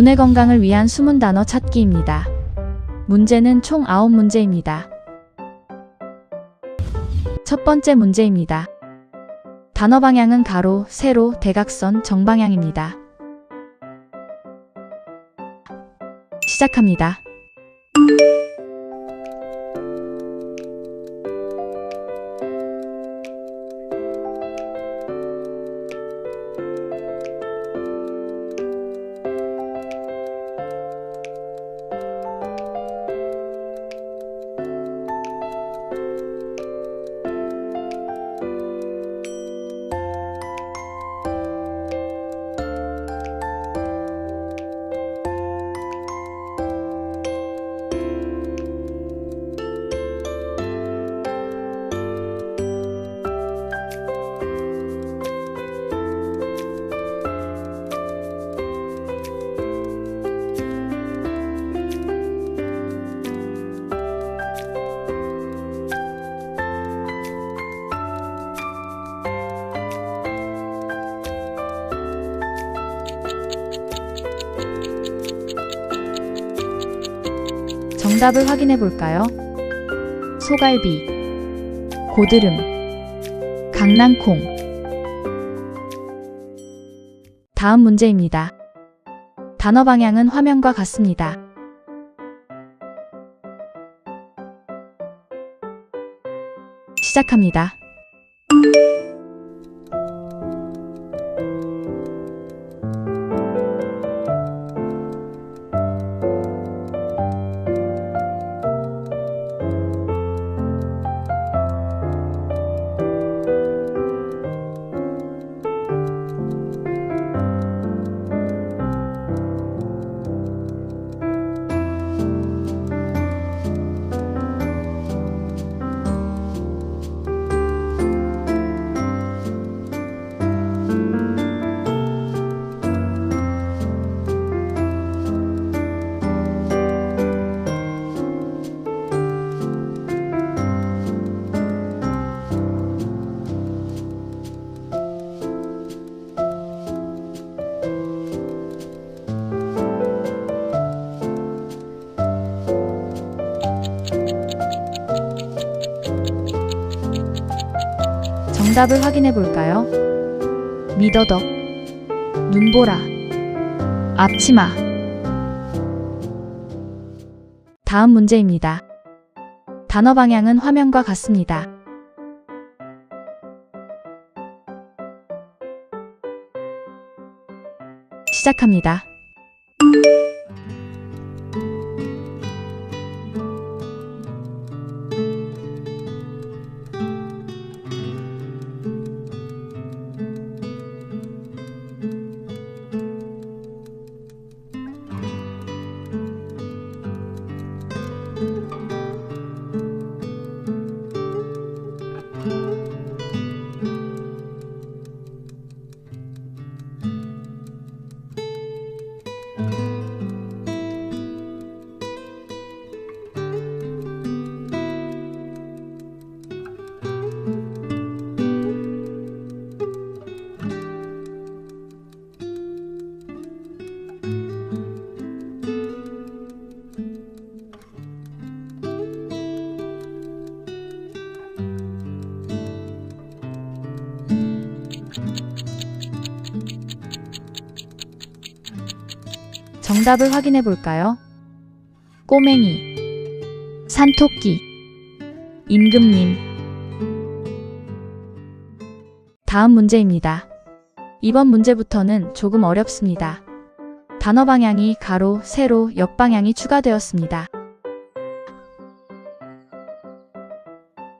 두뇌 건강을 위한 숨은 단어 찾기입니다. 문제는 총 9문제입니다. 첫 번째 문제입니다. 단어 방향은 가로, 세로, 대각선, 정방향입니다. 시작합니다. 정답을 확인해 볼까요? 소갈비, 고드름, 강낭콩. 다음 문제입니다. 단어 방향은 화면과 같습니다. 시작합니다. 정답을 확인해 볼까요? 미더덕, 눈보라, 앞치마. 다음 문제입니다. 단어 방향은 화면과 같습니다. 시작합니다. 정답을 확인해 볼까요? 꼬맹이, 산토끼, 임금님. 다음 문제입니다. 이번 문제부터는 조금 어렵습니다. 단어 방향이 가로, 세로, 역방향이 추가되었습니다.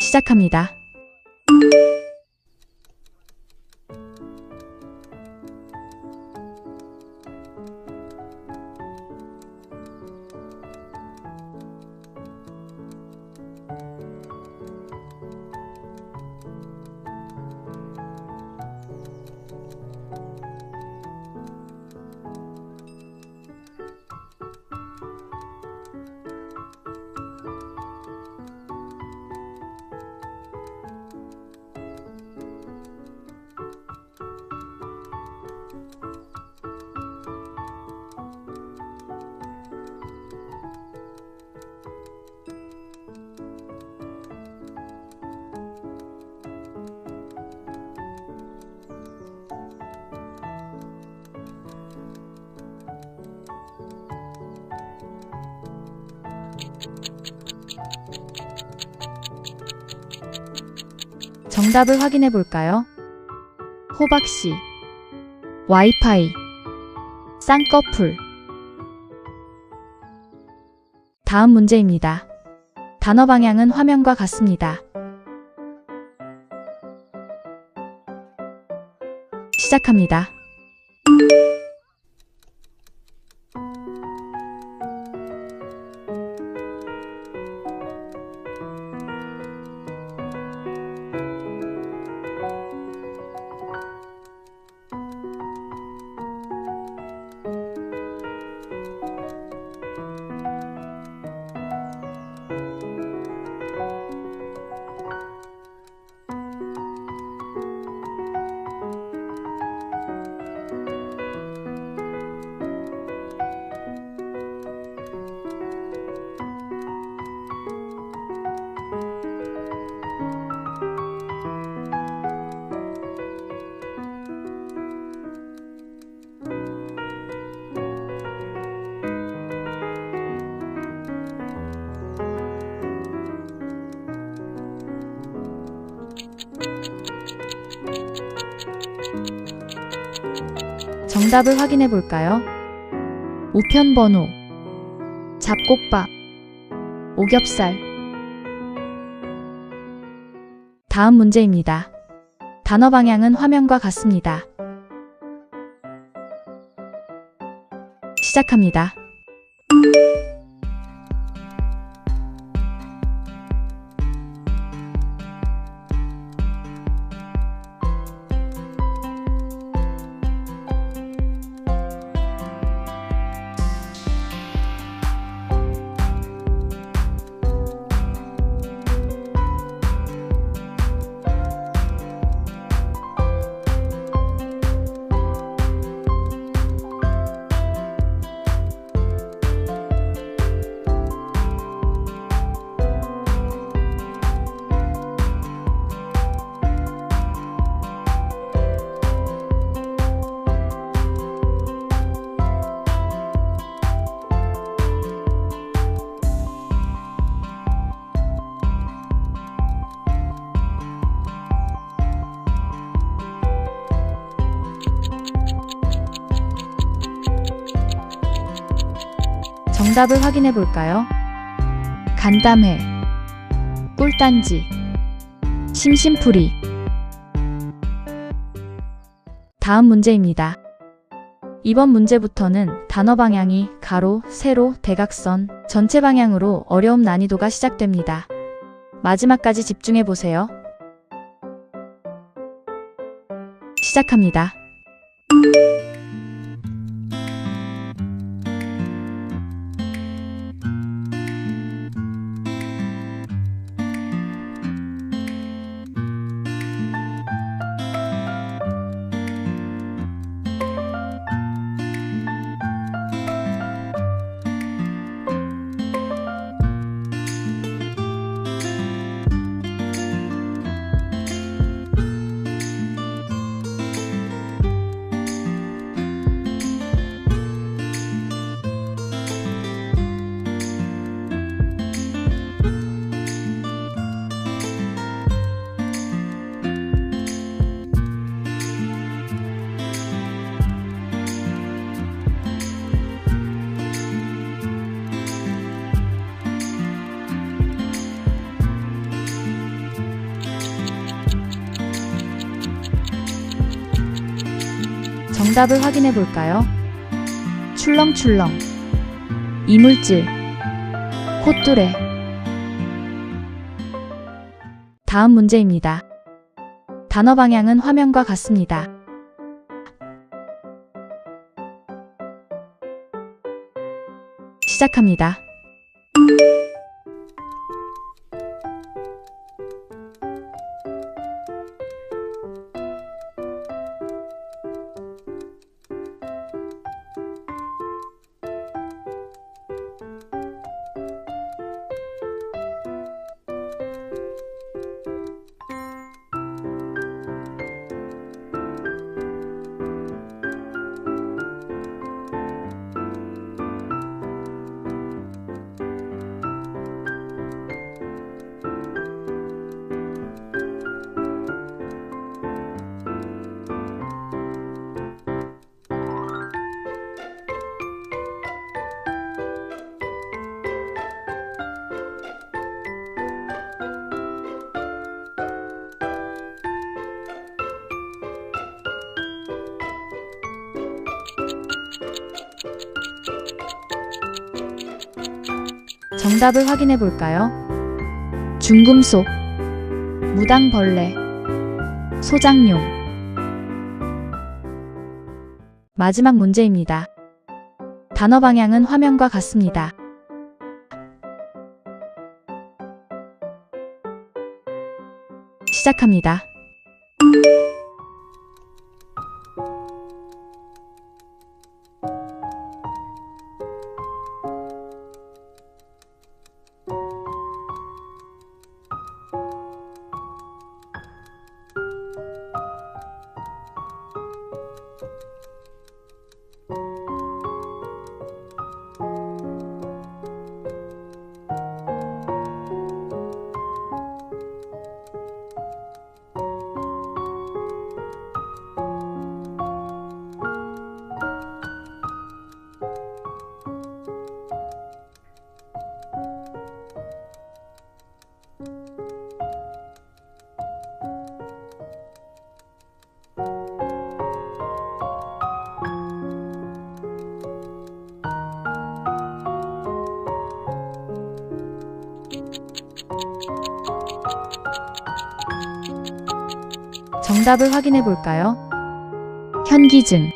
시작합니다. 정답을 확인해 볼까요? 호박씨, 와이파이, 쌍꺼풀. 다음 문제입니다. 단어 방향은 화면과 같습니다. 시작합니다. 정답을 확인해 볼까요? 우편 번호, 잡곡밥, 오겹살. 다음 문제입니다. 단어 방향은 화면과 같습니다. 시작합니다. 정답을 확인해 볼까요? 간담회, 꿀단지, 심심풀이. 다음 문제입니다. 이번 문제부터는 단어 방향이 가로, 세로, 대각선, 전체 방향으로 어려움 난이도가 시작됩니다. 마지막까지 집중해 보세요. 시작합니다. 정답을 확인해 볼까요? 출렁출렁, 이물질, 콧뚜레. 다음 문제입니다. 단어 방향은 화면과 같습니다. 시작합니다. 정답을 확인해 볼까요? 중금속, 무당벌레, 소장용. 마지막 문제입니다. 단어 방향은 화면과 같습니다. 시작합니다. 정답을 확인해 볼까요? 현기증,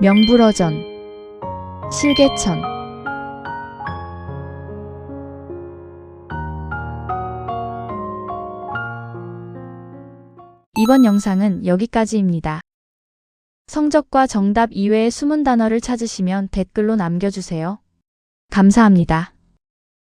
명불허전, 실개천. 이번 영상은 여기까지입니다. 성적과 정답 이외의 숨은 단어를 찾으시면 댓글로 남겨주세요. 감사합니다.